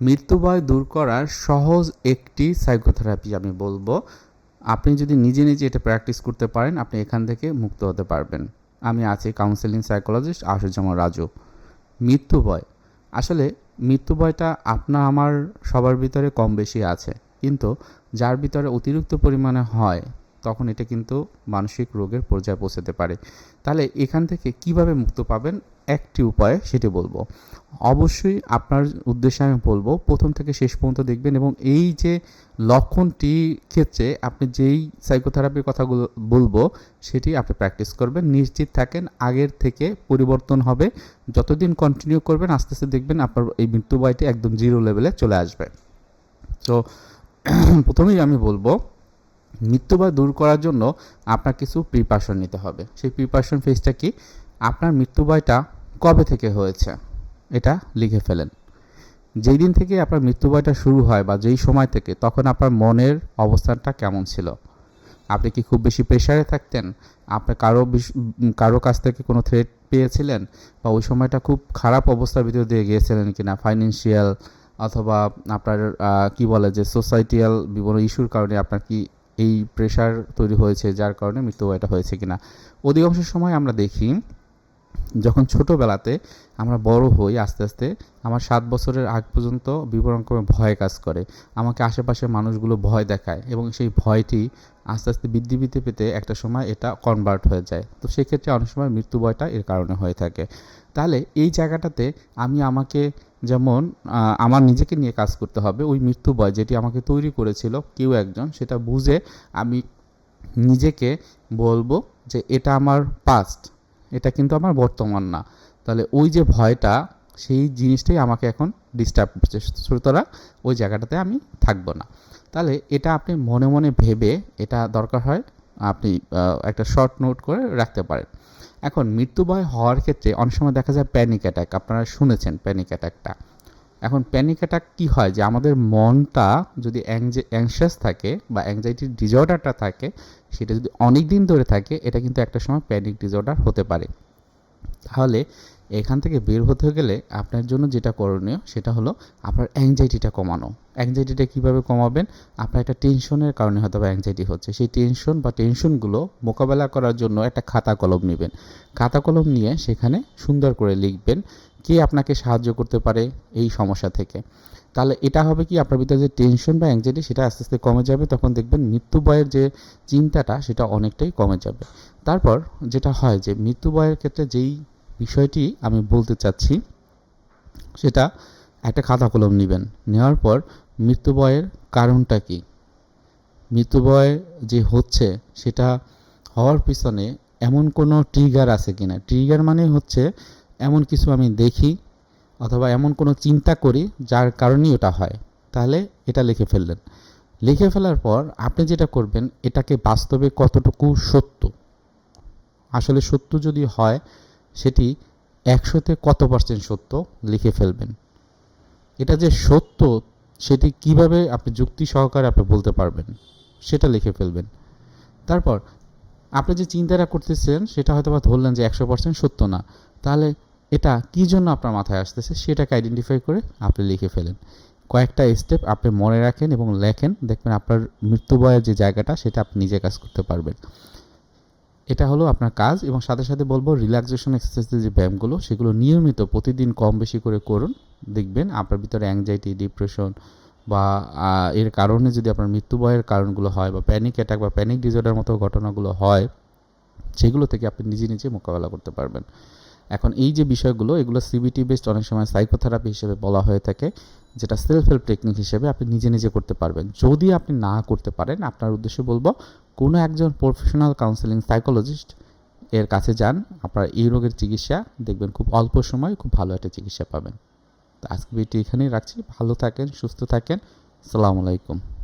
মৃত্যুভয় দূর করার সহজ একটি সাইকোথেরাপি আমি বলব। আপনি যদি নিজে নিজে এটা প্র্যাকটিস করতে পারেন, আপনি এখান থেকে মুক্ত হতে পারবেন। আমি আছি কাউন্সেলিং সাইকোলজিস্ট আশুজামান রাজু। মৃত্যু ভয় আসলে মৃত্যু ভয়টা আপনার আমার সবার ভিতরে কম বেশি আছে। কিন্তু যার ভিতরে অতিরিক্ত পরিমাণে হয় তখন এটা কিন্তু মানসিক রোগের পর্যায়ে পৌঁছাতে পারে। তাহলে এখান থেকে কীভাবে মুক্ত পাবেন? একটি উপায় সেটি বলব। অবশ্যই আপনার উদ্দেশ্যে আমি বলব, প্রথম থেকে শেষ পর্যন্ত দেখবেন এবং এই যে লক্ষণটি ক্ষেত্রে আপনি যেই সাইকোথেরাপির কথাগুলো বলব, সেটি আপনি প্র্যাকটিস করবেন, নিশ্চিত থাকেন, আগের থেকে পরিবর্তন হবে। যতদিন কন্টিনিউ করবেন, আস্তে আস্তে দেখবেন আপনার এই মৃত্যু একদম জিরো লেভেলে চলে আসবে। তো, প্রথমেই আমি বলব মৃত্যুভয় দূর করার জন্য আপনার কিছু প্রিপারেশন নিতে হবে। সেই প্রিপারেশন ফেজটা কি? আপনার মৃত্যুভয়টা কবে থেকে হয়েছে? এটা লিখে ফেলেন। যেই দিন থেকে আপনার মৃত্যুভয়টা শুরু হয় বা যেই সময় থেকে, তখন আপনার মনের অবস্থানটা কেমন ছিল? আপনি কি খুব বেশি প্রেশারে থাকতেন? আপনি কারও কারও কাছ থেকে কোনো থ্রেট পেয়েছিলেন? বা ওই সময়টা খুব খারাপ অবস্থার ভিতর দিয়ে গিয়েছিলেন কিনা? ফাইন্যান্সিয়াল অথবা আপনার কি বলে যে সোসাইটিয়াল বিভিন্ন ইস্যুর কারণে আপনার কি এই প্রেশার তৈরি হয়েছে, যার কারণে মৃত্যুভয়টা হয়েছে কিনা। অধিকাংশ সময় আমরা দেখি, যখন ছোটোবেলাতে আমরা বড় হই, আস্তে আস্তে আমার সাত বছরের আগ পর্যন্ত রকমের ভয় কাজ করে। আমাকে আশেপাশের মানুষগুলো ভয় দেখায় এবং সেই ভয়টি আস্তে আস্তে বৃদ্ধি বৃদ্ধি পেতে একটা সময় এটা কনভার্ট হয়ে যায়। তো সেক্ষেত্রে অনেক সময় মৃত্যু ভয়টা এর কারণে হয়ে থাকে। তাহলে এই জায়গাটাতে আমি আমাকে যেমন আমার নিজেকে নিয়ে কাজ করতে হবে। ওই মৃত্যু ভয় যেটি আমাকে তৈরি করেছিল, কেউ একজন, সেটা বুঝে আমি নিজেকে বলব যে, এটা আমার পাস্ট এটা কিন্তু আমার বর্তমান না। তাহলে ওই যে ভয়টা, সেই জিনিসটাই আমাকে এখন ডিস্টার্ব করছে। সুতরাং ওই জায়গাটাতে আমি থাকব না। তাহলে এটা আপনি মনে মনে ভেবে এটা দরকার হয় আপনি একটা শর্ট নোট করে রাখতে পারেন। এখন মৃত্যু ভয় হওয়ার ক্ষেত্রে অনেক সময় দেখা যায় প্যানিক অ্যাটাক আপনারা শুনেছেন প্যানিক অ্যাটাকটা এখন প্যানিক অ্যাটাক কী হয়? যে আমাদের মনটা যদি অ্যাংশাস থাকে বা অ্যাংজাইটির ডিজর্ডারটা থাকে, সেটা যদি অনেক দিন ধরে থাকে, এটা কিন্তু একটা সময় প্যানিক ডিজর্ডার হতে পারে। তাহলে এখান থেকে বের হতে গেলে আপনার জন্য যেটা করণীয় সেটা হলো আপনার অ্যাংজাইটিটা কমানো। অ্যাংজাইটিটা কীভাবে কমাবেন? আপনার একটা টেনশনের কারণে হয়তো বা অ্যাংজাইটি হচ্ছে। সেই টেনশন বা টেনশনগুলো মোকাবেলা করার জন্য একটা খাতা কলম নেবেন। খাতা কলম নিয়ে সেখানে সুন্দর করে লিখবেন কে আপনাকে সাহায্য করতে পারে এই সমস্যা থেকে? তাহলে এটা হবে কি আপনার ভিতরে যে টেনশন বা অ্যাংজাইটি সেটা আস্তে আস্তে কমে যাবে, তখন দেখবেন মৃত্যু ভয়ের যে চিন্তাটা সেটা অনেকটাই কমে যাবে। তারপর যেটা হয় যে মৃত্যু ভয়ের ক্ষেত্রে যেই বিষয়টি আমি বলতে চাচ্ছি, সেটা একটা খাতা কলম নেবেন। নেওয়ার পর মৃত্যু ভয়ের কারণটা কি? মৃত্যু ভয় যে হচ্ছে সেটা হওয়ার পিছনে এমন কোনো ট্রিগার আছে কিনা? ট্রিগার মানে হচ্ছে এমন কিছু আমি দেখি অথবা এমন কোনো চিন্তা করি যার কারণেই ওটা হয়। তাহলে এটা লিখে ফেললেন। লিখে ফেলার পর আপনি যেটা করবেন, এটাকে বাস্তবে কতটুকু সত্য? আসলে সত্য যদি হয়, সেটি একশোতে কত পার্সেন্ট সত্য লিখে ফেলবেন। এটা যে সত্য, সেটি কীভাবে আপনি যুক্তি সহকারে আপনি বলতে পারবেন, সেটা লিখে ফেলবেন। তারপর আপনি যে চিন্তাটা করতেছেন, সেটা হয়তো বা ধরলেন যে একশো পার্সেন্ট সত্য না। তাহলে এটা কী জন্য আপনার মাথায় আসতেছে সেটাকে আইডেন্টিফাই করে আপনি লিখে ফেলেন। কয়েকটা স্টেপ আপনি মনে রাখেন এবং লেখেন, দেখবেন আপনার মৃত্যুবয়ের যে জায়গাটা সেটা আপনি নিজে কাজ করতে পারবেন। এটা হলো আপনার কাজ এবং সাথে সাথে বলব রিল্যাক্সেশন এক্সারসাইজের যে ব্যায়ামগুলো, সেগুলো নিয়মিত প্রতিদিন কম বেশি করে করুন। দেখবেন আপনার ভিতরে অ্যাংজাইটি ডিপ্রেশন বা এর কারণে যদি আপনার মৃত্যুবয়ের কারণগুলো হয় বা প্যানিক অ্যাটাক বা প্যানিক ডিসঅর্ডার মতো ঘটনাগুলো হয়, সেগুলো থেকে আপনি নিজে নিজে মোকাবেলা করতে পারবেন। এখন এই যে বিষয়গুলো, এগুলো সিবিটি বেসড অনেক সময় সাইকোথেরাপি হিসেবে বলা হয়ে থাকে, যেটা সেলফ হেল্প টেকনিক হিসেবে আপনি নিজে নিজে করতে পারবেন। যদি আপনি না করতে পারেন, আপনার উদ্দেশ্যে বলব, কোনো একজন প্রফেশনাল কাউন্সেলিং সাইকোলজিস্ট এর কাছে যান, আপনার এই রোগের চিকিৎসা দেখবেন খুব অল্প সময় খুব ভালো একটা চিকিৎসা পাবেন। তো আজকে ভিডিওটি এখানেই রাখছি। ভালো থাকেন, সুস্থ থাকেন। সালামু আলাইকুম।